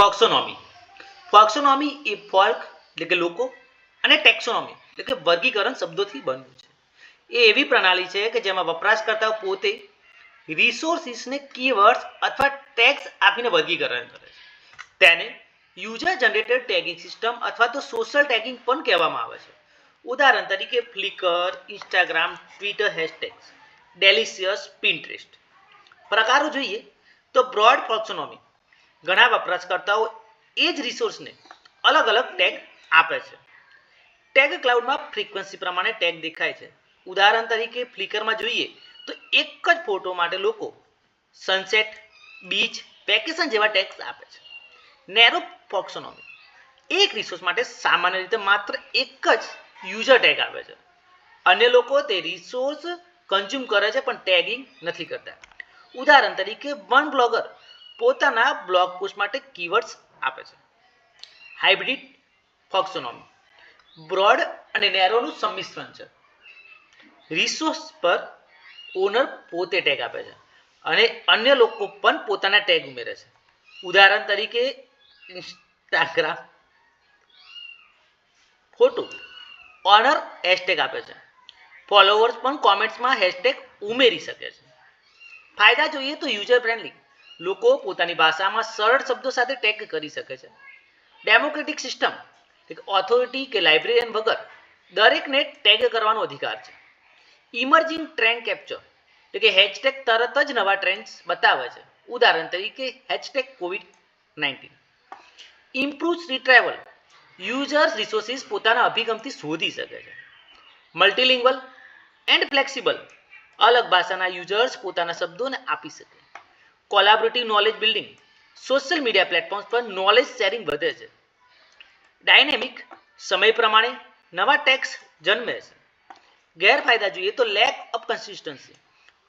ફોક્સોનોમી ફોક્સોનોમી એ ફોલ્ક એટલે કે લોકો અને ટેક્સોનોમી એટલે કે વર્ગીકરણ શબ્દોથી બન્યું છે. એ એવી પ્રણાલી છે કે જેમાં વપરાશકર્તાઓ પોતે રિસોર્સિસને કીવર્ડ્સ અથવા ટેક્સ આપીને વર્ગીકરણ કરે છે. તેને યુઝર જનરેટેડ ટેગિંગ સિસ્ટમ અથવા તો સોશિયલ ટેગિંગ પણ કહેવામાં આવે છે. ઉદાહરણ તરીકે Flickr Instagram Twitter hashtags Delicious Pinterest પ્રકારો જોઈએ તો બ્રોડ ફોક્સોનોમી ઘણા વપરાશકર્તાઓ એ જ રિસોર્સને અલગ અલગ ટેગ આપે છે. ટેગ ક્લાઉડમાં ફ્રીક્વન્સી પ્રમાણે ટેગ દેખાય છે. ઉદાહરણ તરીકે ફ્લિકરમાં જોઈએ તો એક જ ફોટો માટે લોકો સનસેટ બીચ વેકેશન જેવા ટેગ્સ આપે છે. નેરો ફોક્સોનોમી એક રિસોર્સ માટે સામાન્ય રીતે માત્ર એક જ યુઝર ટેગ આપે છે. અન્ય લોકો તે રિસોર્સ કન્ઝ્યુમ કરે છે પણ ટેગિંગ નથી કરતા. ઉદાહરણ તરીકે વન બ્લોગર પોતાના બ્લોગ પોસ્ટ માટે કીવર્ડ્સ આપે છે. હાઇબ્રિડ ફોક્સોનોમી બ્રોડ અને નેરોનું સંમિશ્રણ છે. રિસોર્સ પર ઓનર પોતે ટેગ આપે છે અને અન્ય લોકો પણ પોતાના ટેગ ઉમેરે છે. ઉદાહરણ તરીકે ઇન્સ્ટાગ્રામ ફોટો ઓનર હેશટેગ આપે છે. ફોલોવર્સ પણ કોમેન્ટ્સમાં હેશટેગ ઉમેરી શકે છે. ફાયદા જોઈએ તો યુઝર ફ્રેન્ડલી લોકો પોતાની ભાષામાં સરળ શબ્દો સાથે ટેગ કરી શકે છે. ડેમોક્રેટિક સિસ્ટમ ઓથોરિટી કે લાઇબ્રેરિયન વગર દરેકને ટેગ કરવાનો અધિકાર છે. ઇમર્જિંગ ટ્રેન્ડ કેપ્ચર એટલે કે હેશટેગ તરત જ નવા ટ્રેન્ડ્સ બતાવે છે. ઉદાહરણ તરીકે hashtag COVID nineteen improve retrieval users resources પોતાના અભિગમથી શોધી શકે છે. મલ્ટીલિંગ્વલ એન્ડ ફ્લેક્સિબલ અલગ ભાષાના યુઝર્સ પોતાના શબ્દોને આપી શકે collaborative knowledge building social media platforms પર નોલેજ શેરિંગ વધે છે. ડાયનેમિક સમય પ્રમાણે નવા ટેક્સ જન્મે છે. ગેરફાયદા જોઈએ તો લેક ઓફ કન્સિસ્ટન્સી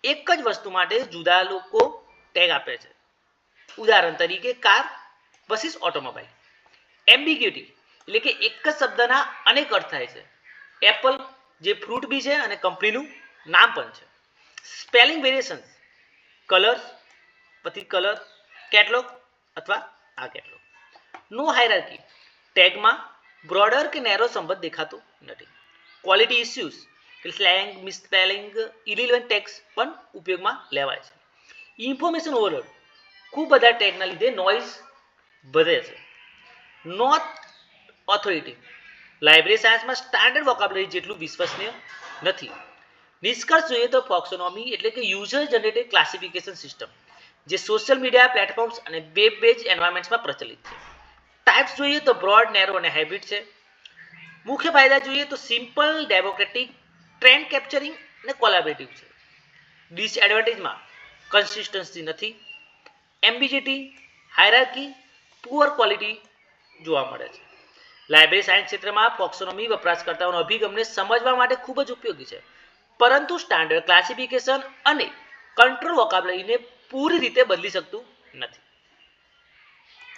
એક જ વસ્તુ માટે જુદા લોકો ટેગ આપે છે. ઉદાહરણ તરીકે કાર વર્સિસ ઓટોમોબાઈલ એમ્બિગ્યુટી એટલે કે એક જ શબ્દના અનેક અર્થ થાય છે. એપલ જે ફ્રૂટ બી છે અને કંપનીનું નામ પણ છે. સ્પેલિંગ વેરિએશન્સ કલર્સ પછી કલર કેટલોગ અથવા આ કેટલોગ નો હાયરાર્કી ટેગમાં બ્રોડર કે નેરો સંબંધ દેખાતો નથી. ક્વોલિટી ઇસ્યુઝ કે સ્લેંગ મિસસ્પેલિંગ ઇલિવન ટેક્સ પણ ઉપયોગમાં લેવાય છે. ઇન્ફોર્મેશન ઓવરલોડ ખૂબ બધા ટેગના લીધે નોઇઝ વધે છે. નોટ ઓથોરિટી લાઇબ્રેરી સાયન્સમાં સ્ટાન્ડર્ડ વોકાબલરી જેટલું વિશ્વસનીય નથી. નિષ્કર્ષ જોઈએ તો ફોક્સોનોમી એટલે કે યુઝર જનરેટેડ ક્લાસિફિકેશન સિસ્ટમ જે સોશિયલ મીડિયા પ્લેટફોર્મ્સ અને વેબ પેજ એન્વાયરમેન્ટ્સમાં પ્રચલિત છે. ટાઈપ્સ જોઈએ તો બ્રોડ નેરો અને હાઇબ્રિડ છે. મુખ્ય ફાયદા જોઈએ તો સિમ્પલ ડેમોક્રેટિક ટ્રેન્ડ કેપ્ચરિંગ અને કોલાબરેટિવ છે. ડિસએડવાન્ટેજમાં કન્સિસ્ટન્સી નથી. એમ્બિજિટી હાયરાર્કી પુઅર ક્વોલિટી જોવા મળે છે. લાઇબ્રેરી સાયન્સ ક્ષેત્રમાં ફોક્સોનોમી વપરાશકર્તાઓનો અભિગમને સમજવા માટે ખૂબ જ ઉપયોગી છે. પરંતુ સ્ટાન્ડર્ડ ક્લાસિફિકેશન અને કંટ્રોલ વોકાબલરીને પૂરી રીતે બદલી શકતું નથી.